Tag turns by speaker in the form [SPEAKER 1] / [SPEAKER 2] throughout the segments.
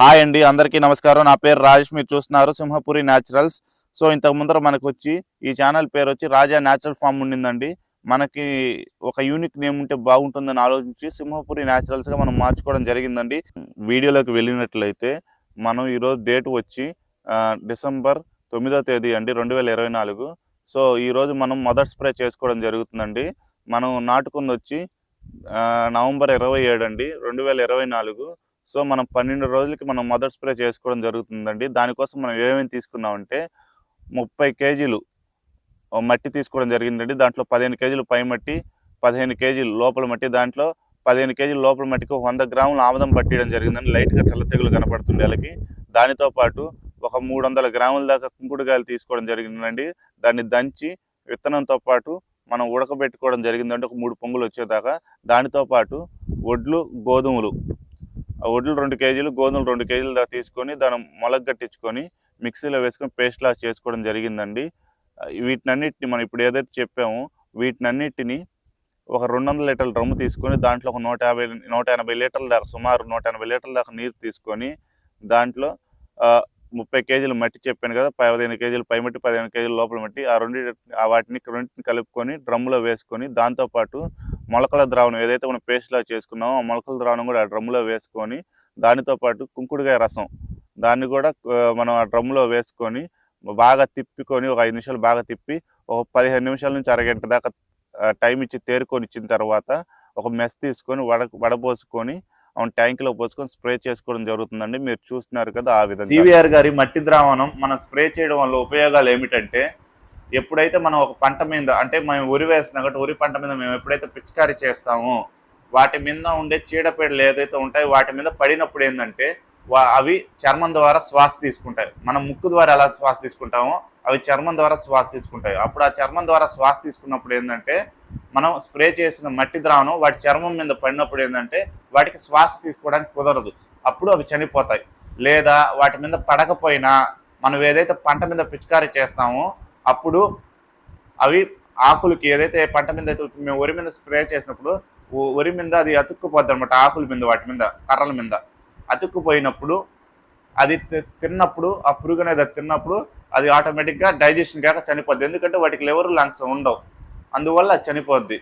[SPEAKER 1] Hi అండి అందరికీ నమస్కారం. నా పేరు రాజేష్ మీరు చూస్తున్నారు సింహపురి న్యాచురల్స్. సో ఇంతకు ముందర మనకు వచ్చి ఈ ఛానల్ పేరు వచ్చి రాజా న్యాచురల్ ఫామ్ ఉండిందండి. మనకి ఒక యూనిక్ నేమ్ ఉంటే బాగుంటుందని ఆలోచించి సింహపురి న్యాచురల్స్గా మనం మార్చుకోవడం జరిగిందండి. వీడియోలోకి వెళ్ళినట్లయితే మనం ఈరోజు డేట్ వచ్చి డిసెంబర్ తొమ్మిదో తేదీ అండి రెండు వేల ఇరవై నాలుగు. సో ఈరోజు మనం మొదటి స్ప్రే చేసుకోవడం జరుగుతుందండి. మనం నాటుకుంది వచ్చి నవంబర్ ఇరవై ఏడు అండి రెండు వేల ఇరవై నాలుగు. సో మనం పన్నెండు రోజులకి మనం మొదటి స్ప్రే చేసుకోవడం జరుగుతుందండి. దానికోసం మనం ఏమేమి తీసుకున్నామంటే ముప్పై కేజీలు మట్టి తీసుకోవడం జరిగిందండి. దాంట్లో పదిహేను కేజీలు పై మట్టి పదిహేను కేజీలు లోపల మట్టి దాంట్లో పదిహేను కేజీలు లోపల మట్టికి ఒక వంద గ్రాముల ఆముదం పట్టియడం జరిగిందండి. లైట్గా చల్ల తెగులు కనపడుతుంది వాళ్ళకి. దానితో పాటు ఒక మూడు వందల గ్రాముల దాకా కుంకుడుగాయలు తీసుకోవడం జరిగిందండి. దాన్ని దంచి విత్తనంతో పాటు మనం ఉడకబెట్టుకోవడం జరిగిందండి. ఒక మూడు పొంగులు వచ్చేదాకా. దానితో పాటు వడ్లు గోధుమలు వడ్లు రెండు కేజీలు గోధుమలు రెండు కేజీలు దాకా తీసుకొని దాన్ని మొలగట్టించుకొని మిక్సీలో వేసుకొని పేస్ట్లా చేసుకోవడం జరిగిందండి. వీటినన్నిటిని మనం ఇప్పుడు ఏదైతే చెప్పామో వీటినన్నిటిని ఒక రెండు వందల లీటర్ల డ్రమ్ము తీసుకొని దాంట్లో ఒక నూట యాభై నూట ఎనభై లీటర్ల దాకా సుమారు నూట ఎనభై లీటర్ల దాకా నీరు తీసుకొని దాంట్లో ముప్పై కేజీలు మట్టి చెప్పాను కదా పదిహేను కేజీలు పై మట్టి పదిహేను కేజీలు లోపల మట్టి ఆ రెండు ఆ వాటిని రెండింటిని కలుపుకొని డ్రమ్ములో వేసుకొని దాంతోపాటు మొలకల ద్రావణం ఏదైతే మనం పేస్ట్లా చేసుకున్నామో ఆ మొలకల ద్రావణం కూడా ఆ డ్రమ్ములో వేసుకొని దానితో పాటు కుంకుడుకాయ రసం దాన్ని కూడా మనం ఆ డ్రమ్ములో వేసుకొని బాగా తిప్పుకొని ఒక ఐదు నిమిషాలు బాగా తిప్పి ఒక పదిహేను నిమిషాల నుంచి అరగంట దాకా టైం ఇచ్చి తేరుకొని ఇచ్చిన తర్వాత ఒక మెస్ తీసుకొని వడ వడపోసుకొని అవును ట్యాంక్లో పోసుకొని స్ప్రే చేసుకోవడం జరుగుతుందండి. మీరు చూస్తున్నారు కదా ఆ విధంగా. సివిఆర్ గారి మట్టి ద్రావణం మనం స్ప్రే చేయడం వల్ల ఉపయోగాలు ఏమిటంటే ఎప్పుడైతే మనం ఒక పంట మీద అంటే మేము ఉరి వేసినా కాబట్టి ఉరి పంట మీద మేము ఎప్పుడైతే పిచికారీ చేస్తామో వాటి మీద ఉండే చీడపీడలు ఏదైతే ఉంటాయో వాటి మీద పడినప్పుడు ఏంటంటే వా- అవి చర్మం ద్వారా శ్వాస తీసుకుంటాయి. మనం ముక్కు ద్వారా ఎలా శ్వాస తీసుకుంటామో అవి చర్మం ద్వారా శ్వాస తీసుకుంటాయి. అప్పుడు ఆ చర్మం ద్వారా శ్వాస తీసుకున్నప్పుడు ఏంటంటే మనం స్ప్రే చేసిన మట్టి ద్రావణం వాటి చర్మం మీద పడినప్పుడు ఏంటంటే వాటికి శ్వాస తీసుకోవడానికి కుదరదు. అప్పుడు అవి చనిపోతాయి. లేదా వాటి మీద పడకపోయినా మనం ఏదైతే పంట మీద పిచికారీ చేస్తామో అప్పుడు అవి ఆకులకి ఏదైతే పంట మీద అయితే మేము వరి మీద స్ప్రే చేసినప్పుడు ఒరి వరి మీద అది అతుక్కుపోద్ది అనమాట ఆకుల మీద వాటి మీద కర్రల మీద. అతుక్కుపోయినప్పుడు అది తి- తిన్నప్పుడు ఆ పురుగు అనేది అది తిన్నప్పుడు అది ఆటోమేటిక్గా డైజెషన్ కాక చనిపోద్ది. ఎందుకంటే వాటికి లివర్ లంగ్స్ ఉండవు. అందువల్ల చనిపోద్ది.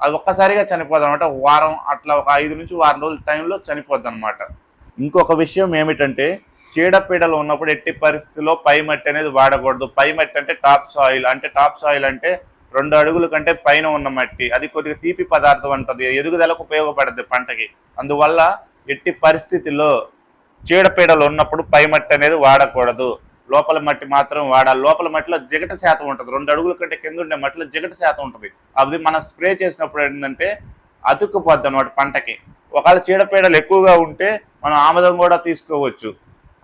[SPEAKER 1] అది ఒక్కసారిగా చనిపోద్ది అనమాట వారం అట్లా ఒక ఐదు నుంచి వారం రోజుల టైంలో చనిపోద్ది అనమాట ఇంకొక విషయం ఏమిటంటే చీడపీడలు ఉన్నప్పుడు ఎట్టి పరిస్థితిలో పై మట్టి అనేది వాడకూడదు. పై మట్టి అంటే టాప్ సాయిల్. అంటే టాప్ సాయిల్ అంటే రెండు అడుగుల కంటే పైన ఉన్న మట్టి. అది కొద్దిగా తీపి పదార్థం అంటది. ఎదుగుదలకు ఉపయోగపడుతుంది పంటకి. అందువల్ల ఎట్టి పరిస్థితిలో చీడపీడలు ఉన్నప్పుడు పై మట్టి అనేది వాడకూడదు. లోపల మట్టి మాత్రం వాడాలి లోపల మట్టిలో జిగట శాతం ఉంటుంది. రెండు అడుగుల కంటే కింద ఉండే మట్టిలో జిగట శాతం ఉంటుంది. అది మనం స్ప్రే చేసినప్పుడు ఏంటంటే అతుక్కుపోద్ది అనమాట పంటకి. ఒకవేళ చీడపీడలు ఎక్కువగా ఉంటే మనం ఆముదం కూడా తీసుకోవచ్చు.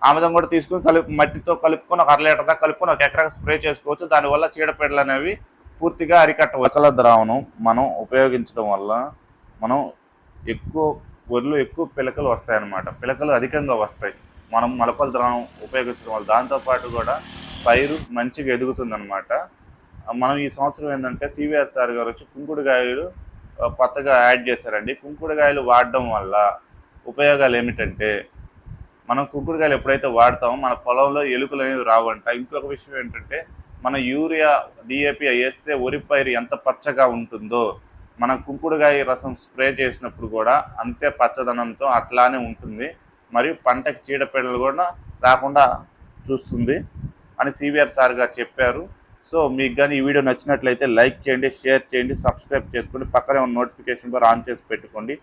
[SPEAKER 1] ఆముదం కూడా తీసుకుని కలుపు మట్టితో కలుపుకొని ఒక అర లీటర్ దాకా కలుపుకొని ఒక ఎకరాకి స్ప్రే చేసుకోవచ్చు. దానివల్ల చీడపీడలు అనేవి పూర్తిగా అరికట్టవచ్చు. ఒకల ద్రావణం మనం ఉపయోగించడం వల్ల మనం ఎక్కువ వరిలో ఎక్కువ పిలకలు వస్తాయన్నమాట. పిలకలు అధికంగా వస్తాయి. మనం మొలకల ద్రావణం ఉపయోగించడం వల్ల దాంతోపాటు కూడా పైరు మంచిగా ఎదుగుతుందన్నమాట. మనం ఈ సంవత్సరం ఏంటంటే సివిఆర్ సార్ గారు వచ్చి కుంకుడుకాయలు కొత్తగా యాడ్ చేశారండి. కుంకుడుకాయలు వాడడం వల్ల ఉపయోగాలు ఏమిటంటే మనం కుంకుడుకాయలు ఎప్పుడైతే వాడతామో మన పొలంలో ఎలుకలు అనేవి రావంట. ఇంకొక విషయం ఏంటంటే మన యూరియా డిఏపి వేస్తే వరి పైరు ఎంత పచ్చగా ఉంటుందో మనం కుంకుడుకాయ రసం స్ప్రే చేసినప్పుడు కూడా అంతే పచ్చదనంతో అట్లానే ఉంటుంది. మరియు పంటకి చీడపీడలు కూడా రాకుండా చూస్తుంది అని సివిఆర్ సార్ గారు చెప్పారు. సో మీకు కానీ ఈ వీడియో నచ్చినట్లయితే లైక్ చేయండి షేర్ చేయండి సబ్స్క్రైబ్ చేసుకోండి పక్కనే ఉన్న నోటిఫికేషన్ బార్ ఆన్ చేసి పెట్టుకోండి.